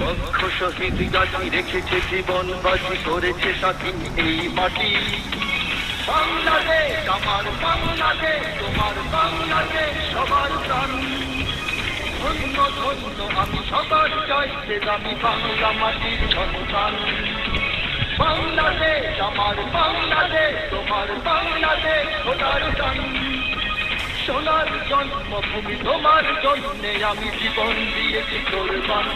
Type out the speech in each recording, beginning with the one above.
লক্ষ শহীদ গাছি রেখেছে জীবন, বাজি করেছে স্বাধীন এই মাটি। বাংলাদেশ, আমার বাংলাদেশ, তোমার বাংলাদেশ, সবার প্রাণ। ধন্য ধন্য, আমি সবার চাইতে আমি বাংলা মাটির সন্তান। বাংলাদেশ, আমার বাংলাদেশ, তোমার বাংলাদেশ, খোদার টান সোনার জন্মভূমি, তোমার জন্যে আমি জীবন দিয়েছি কোরবান।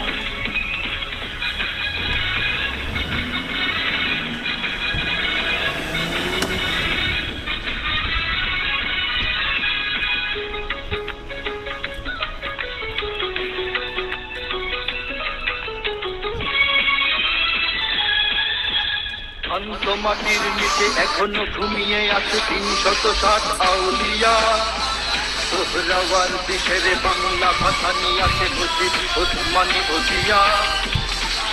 শান্ত মাটির নিচে এখনও ঘুমিয়ে আছে তিন শত ষাট আউলিয়া সোহরাওয়ার দেশের বাংলা ভাষা নিয়ে আছে মুজিব ওসমানী ওজিয়া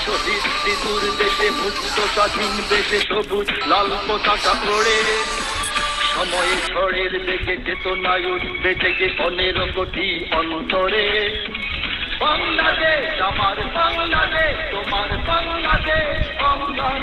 শহীদ সিঁদুর দেশে মুক্ত স্বাধীন দেশে সবুজ লাল পতাকা পড়ে সময়ে ঝড়ের বেগে চেতনায় উঠবে জেগে পনেরো কোটি অন্তরে। বাংলাদেশ, আমার বাংলাদেশ, তোমার বাংলাদেশ অঙ্গন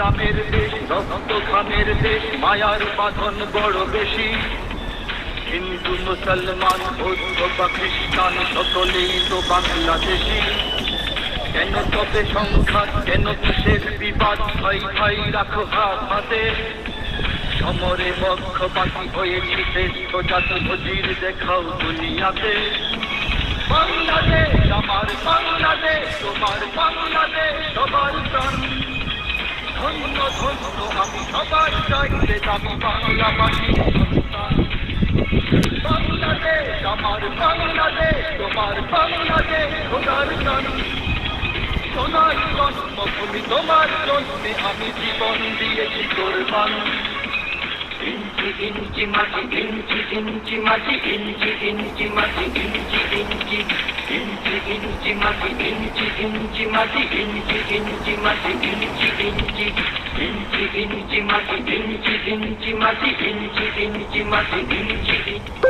দামের দেশ রক্ত খামের দেশ মায়ার বাঁধন বড় বেশি। হিন্দু, মুসলমান, বৌদ্ধ বা খ্রিস্টান সকলেই তো বাংলাদেশি। কেন তবে সংঘাত, কেন কিসের বিবাদ? ভাই ভাই, রাখো হাতে সমরে পক্ষপাতি হয়েছি শ্রেষ্ঠ জাতি নজির দেখাও দুনিয়াতে। বাংলাদেশ, আমার বাংলাদেশ, তোমার বাংলাদেশ, সবার প্রাণ। ধন্য ধন্য আমি সবার চাইতে দামি বাংলা মাটির সন্তান বাংলাদেশ আমার বাংলাদেশ তোমার বাংলাদেশ সোনার গান সোনার জন্মভূমি তোমার জন্যে আমি জীবন দিয়েছি তোর ইঞ্চি ইঞ্চি মাটি ইঞ্চি ইঞ্চি মাটি ইঞ্চি ইঞ্চি মাটি ইঞ্চি ইঞ্চি ইঞ্চি ইঞ্চি মাটি ইঞ্চি ইঞ্চি মাটি ইঞ্চি ইঞ্চি মাটি ইঞ্চি ইঞ্চি ইঞ্চি ইঞ্চি মাটি ইঞ্চি ইঞ্চি মাটি ইঞ্চি ইঞ্চি মাটি ইঞ্চি ইঞ্চি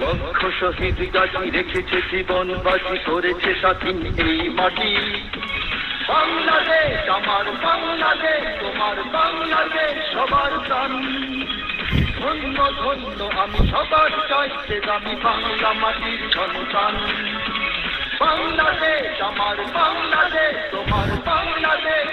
লক্ষ শহীদ গাছি রেখেছে জীবন, বাজি করেছে স্বাধীন এই মাটি। বাংলাদেশ আমার বাংলাদেশ, তোমার বাংলাদেশ সবার প্রাণ। ধন্য ধন্য, আমি সবার চাইতে আমি বাংলা মাটির সন্তান। বাংলাদেশ আমার বাংলাদেশ, তোমার বাংলাদেশ